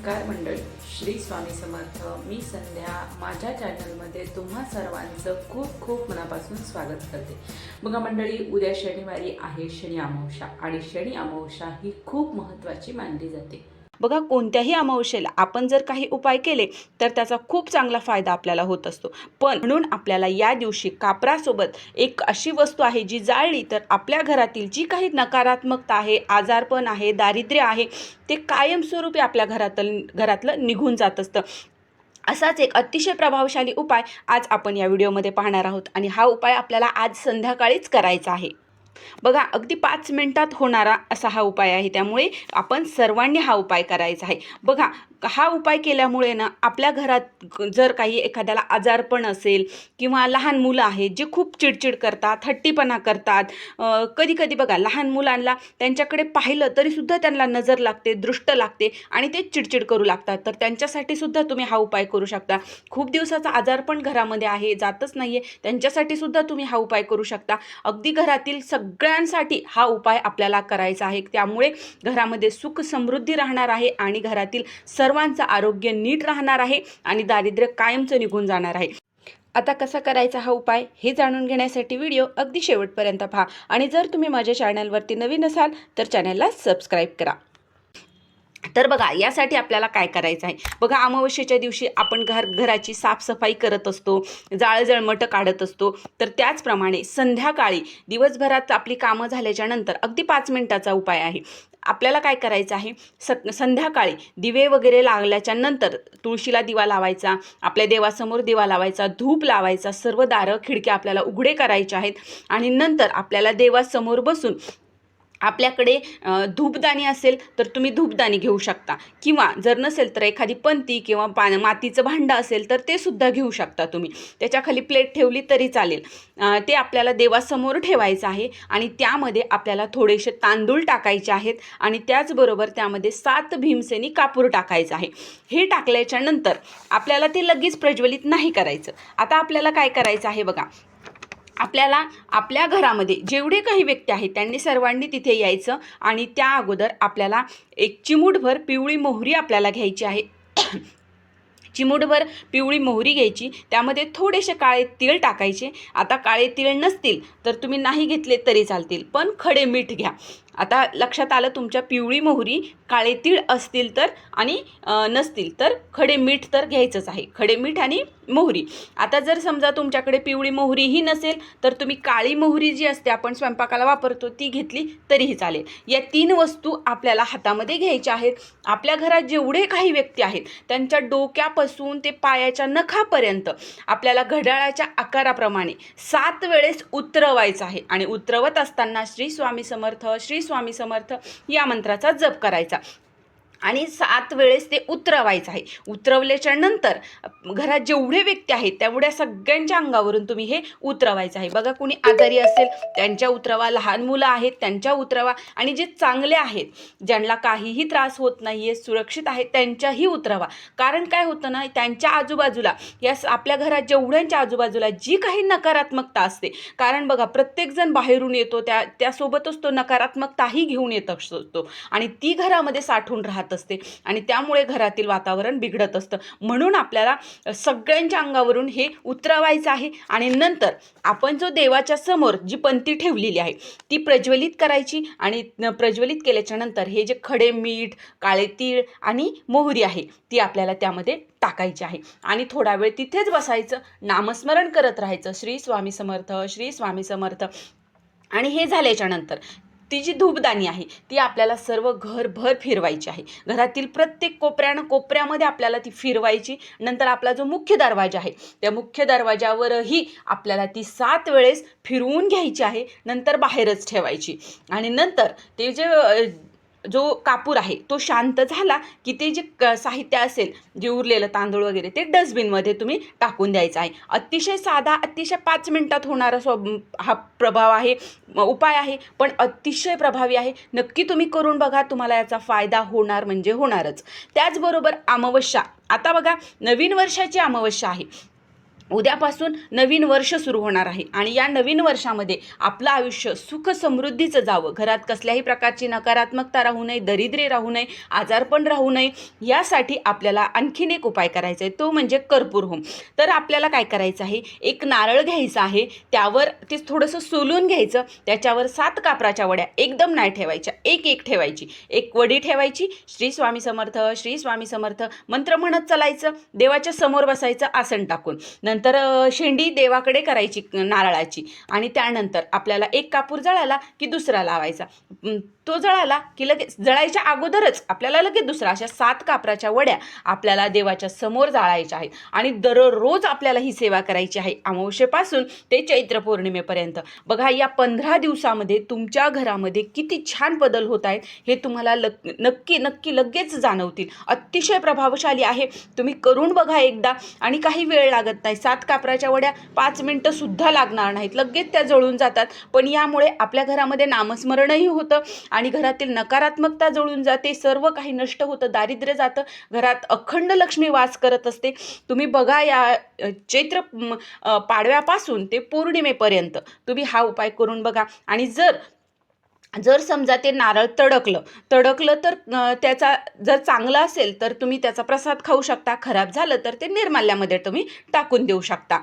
नमस्कार मंडळी. श्री स्वामी समर्थ. मी संध्या. माझ्या चॅनलमध्ये तुम्हा सर्वांचं खूप खूप मनापासून स्वागत करते. बघा मंडळी उद्या शनिवारी आहे शनी अमावस्या आणि शनी अमावस्या ही खूप महत्त्वाची मानली जाते. बघा कोणत्याही अमावस्येला आपण जर काही उपाय केले तर त्याचा खूप चांगला फायदा आपल्याला होत असतो. पण म्हणून आपल्याला या दिवशी कापरासोबत एक अशी वस्तू आहे जी जाळली तर आपल्या घरातील जी काही नकारात्मकता आहे आजारपण आहे दारिद्र्य आहे ते कायमस्वरूपी आपल्या घरातलं घरातलं निघून जात असतं. असाच एक अतिशय प्रभावशाली उपाय आज आपण या व्हिडिओमध्ये पाहणार आहोत. आणि हा उपाय आपल्याला आज संध्याकाळीच करायचा आहे. बघा अगदी पाच मिनिटात होणारा असा हा उपाय आहे. त्यामुळे आपण सर्वांनी हा उपाय करायचा आहे. बघा हा उपाय केल्यामुळे ना आपल्या घरात जर काही एखाद्याला आजारपण असेल किंवा लहान मुलं आहेत जे खूप चिडचिड करतात हट्टीपणा करतात कधी कधी बघा लहान मुलांना त्यांच्याकडे पाहिलं तरीसुद्धा त्यांना नजर लागते दृष्ट लागते आणि ते चिडचिड करू लागतात. तर त्यांच्यासाठी सुद्धा तुम्ही हा उपाय करू शकता. खूप दिवसाचा आजारपण घरामध्ये आहे जातच नाही आहे त्यांच्यासाठी सुद्धा तुम्ही हा उपाय करू शकता. अगदी घरातील सगळ्यांसाठी हा उपाय आपल्याला करायचा आहे. त्यामुळे घरामध्ये सुख समृद्धी राहणार आहे आणि घरातील सर्वांचं आरोग्य नीट राहणार आहे आणि दारिद्र्य कायमचं निघून जाणार आहे. आता कसा करायचा हा उपाय हे जाणून घेण्यासाठी व्हिडिओ अगदी शेवटपर्यंत पहा आणि जर तुम्ही माझ्या चॅनलवरती नवीन असाल तर चॅनलला सबस्क्राईब करा. तर बघा यासाठी आपल्याला काय करायचं आहे? बघा अमावस्येच्या दिवशी आपण घर घराची साफसफाई करत असतो जाळजळमटं काढत असतो. तर त्याचप्रमाणे संध्याकाळी दिवसभरात आपली कामं झाल्याच्यानंतर अगदी पाच मिनिटाचा उपाय आहे. आपल्याला काय करायचं आहे? स संध्याकाळी दिवे वगैरे लागल्याच्या नंतर तुळशीला दिवा लावायचा आपल्या देवासमोर दिवा लावायचा धूप लावायचा सर्व दारं खिडक्या आपल्याला उघडे करायच्या आहेत. आणि नंतर आपल्याला देवासमोर बसून आपल्याकडे धूपदाणी असेल तर तुम्ही धूपदाणी घेऊ शकता. किंवा जर नसेल तर एखादी पंती किंवा पा मातीचं भांडं असेल तर ते सुद्धा घेऊ शकता तुम्ही. त्याच्याखाली प्लेट ठेवली तरी चालेल. ते आपल्याला देवासमोर ठेवायचं आहे आणि त्यामध्ये आपल्याला थोडेसे तांदूळ टाकायचे आहेत आणि त्याचबरोबर त्यामध्ये सात भीमसेनी कापूर टाकायचं आहे. हे टाकल्याच्या नंतर आपल्याला ते लगेच प्रज्वलित नाही करायचं. आता आपल्याला काय करायचं आहे बघा. आपल्याला आपल्या घरामध्ये जेवढे काही व्यक्ती आहेत त्यांनी सर्वांनी तिथे यायचं आणि त्या अगोदर आपल्याला एक चिमूटभर पिवळी मोहरी आपल्याला घ्यायची आहे. चिमूटभर पिवळी मोहरी घ्यायची त्यामध्ये थोडेसे काळे तीळ टाकायचे. आता काळे तीळ नसतील तर तुम्ही नाही घेतले तरी चालतील पण खडे मीठ घ्या. आता लक्षात आलं तुमच्या पिवळी मोहरी काळे तीळ असतील तर आणि नसतील तर खडे मीठ तर घ्यायचंच आहे. खडे मीठ आणि मोहरी. आता जर समजा तुमच्याकडे पिवळी मोहरीही नसेल तर तुम्ही काळी मोहरी जी असते आपण स्वयंपाकाला वापरतो ती घेतली तरीही चालेल. या तीन वस्तू आपल्याला हातामध्ये घ्यायच्या आहेत. आपल्या घरात जेवढे काही व्यक्ती आहेत त्यांच्या डोक्यापासून ते पायाच्या नखापर्यंत आपल्याला घड्याळाच्या आकाराप्रमाणे सात वेळेस उतरवायचं आहे. आणि उतरवत असताना श्री स्वामी समर्थ श्री स्वामी समर्थ या मंत्राचा जप करायचा. आणि सात वेळेस ते उतरवायचं आहे. उतरवल्याच्या नंतर घरात जेवढे व्यक्ती आहेत तेवढ्या सगळ्यांच्या अंगावरून तुम्ही हे उतरवायचं आहे. बघा कुणी आजारी असेल त्यांच्या उतरवा लहान मुलं आहेत त्यांच्या उतरवा आणि जे चांगले आहेत ज्यांना काहीही त्रास होत नाही आहे सुरक्षित आहेत त्यांच्याही उतरवा. कारण काय होतं ना त्यांच्या आजूबाजूला या स- आपल्या घरात जेवढ्यांच्या आजूबाजूला जी काही नकारात्मकता असते कारण बघा प्रत्येकजण बाहेरून येतो त्या त्यासोबतच तो नकारात्मकताही घेऊन येत असतो. आणि ती घरामध्ये साठून राहत. असते. आणि त्यामुळे घरातील वातावरण बिघडत असतं. म्हणून आपल्याला सगळ्यांच्या अंगावरून हे उतरवायचं आहे. आणि नंतर आपण जो देवाच्या समोर जी पंती ठेवलेली आहे ती प्रज्वलित करायची. आणि प्रज्वलित केल्याच्यानंतर हे जे खडे मीठ काळे तीळ आणि मोहरी आहे ती आपल्याला त्यामध्ये टाकायची आहे. आणि थोडा वेळ तिथेच बसायचं. नामस्मरण करत राहायचं. श्री स्वामी समर्थ श्री स्वामी समर्थ. आणि हे झाल्याच्यानंतर ती जी धूपदाणी आहे ती आपल्याला सर्व घरभर फिरवायची आहे. घरातील प्रत्येक कोपऱ्यानं कोपऱ्यामध्ये आपल्याला ती फिरवायची. नंतर आपला जो मुख्य दरवाजा आहे त्या मुख्य दरवाजावरही आपल्याला ती सात वेळेस फिरवून घ्यायची आहे नंतर बाहेरच ठेवायची. आणि नंतर ते जे जो कापूर आहे तो शांत झाला की ते जे क साहित्य असेल जे उरलेलं तांदूळ वगैरे ते डस्टबिनमध्ये तुम्ही टाकून द्यायचं आहे. अतिशय साधा अतिशय पाच मिनटात होणारा स्व हा प्रभाव आहे उपाय आहे पण अतिशय प्रभावी आहे. नक्की तुम्ही करून बघा तुम्हाला याचा फायदा होणार म्हणजे होणारच. त्याचबरोबर अमावस्या. आता बघा नवीन वर्षाची अमावस्या आहे. उद्यापासून नवीन वर्ष सुरू होणार आहे. आणि या नवीन वर्षामध्ये आपलं आयुष्य सुख समृद्धीचं जावं. घरात कसल्याही प्रकारची नकारात्मकता राहू नये दरिद्रे राहू नये आजारपण राहू नये यासाठी आपल्याला आणखीन एक उपाय करायचा आहे. तो म्हणजे कर्पूर होम. तर आपल्याला काय करायचं आहे? एक नारळ घ्यायचं आहे. त्यावर ते थोडंसं सोलून घ्यायचं. त्याच्यावर सात कापराच्या वड्या एकदम नाही ठेवायच्या. एक एक ठेवायची. एक वडी ठेवायची. श्री स्वामी समर्थ श्री स्वामी समर्थ मंत्र म्हणत चालायचं. देवाच्या समोर बसायचं आसन टाकून. नंतर नंतर शेंडी देवाकडे करायची नारळाची. आणि त्यानंतर आपल्याला एक कापूर जळाला की दुसरा लावायचा. तो जळाला की लगेच जळायच्या अगोदरच आपल्याला लगेच दुसरा अशा सात कापराच्या वड्या आपल्याला देवाच्या समोर जाळायच्या आहेत. आणि दररोज आपल्याला ही सेवा करायची आहे अमावस्येपासून ते चैत्र पौर्णिमेपर्यंत. बघा या पंधरा दिवसामध्ये तुमच्या घरामध्ये किती छान बदल होत आहेत हे तुम्हाला लग नक्की नक्की लगेच जाणवतील. अतिशय प्रभावशाली आहे. तुम्ही करून बघा एकदा. आणि काही वेळ लागत नाही. सात कापराच्या वड्या पाच मिनटंसुद्धा लागणार नाहीत. लगेच त्या जळून जातात. पण यामुळे आपल्या घरामध्ये नामस्मरणही होतं आणि घरातील नकारात्मकता जळून जाते सर्व काही नष्ट होतं दारिद्र्य जातं घरात अखंड लक्ष्मी वास करत असते. तुम्ही बघा या चैत्र पाडव्यापासून ते पौर्णिमेपर्यंत तुम्ही हा उपाय करून बघा. आणि जर जर समजा ते नारळ तडकलं तडकलं तर त्याचा जर चांगलं असेल तर तुम्ही त्याचा प्रसाद खाऊ शकता खराब झालं तर ते निर्माल्यामध्ये तुम्ही टाकून देऊ शकता.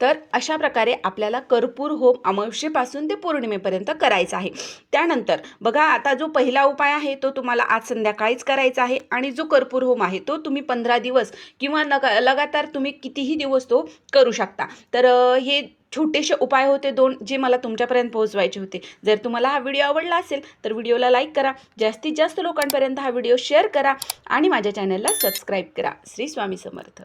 तर अशा प्रकारे आपल्याला कर्पूर होम अमावस्येपासून ते पौर्णिमेपर्यंत करायचा आहे. त्यानंतर बघा आता जो पहिला उपाय आहे तो तुम्हाला आज संध्याकाळीच करायचा आहे आणि जो कर्पूर होम आहे तो तुम्ही पंधरा दिवस किंवा लगा लगातार तुम्ही कितीही दिवस तो करू शकता. तर हे छोटेसे उपाय होते दोन जे मला तुमच्यापर्यंत पोहोचवायचे होते. जर तुम्हाला हा व्हिडिओ आवडला असेल तर व्हिडिओला लाईक करा. जास्तीत जास्त लोकांपर्यंत हा व्हिडिओ शेअर करा आणि माझ्या चॅनलला सबस्क्राईब करा. श्री स्वामी समर्थ.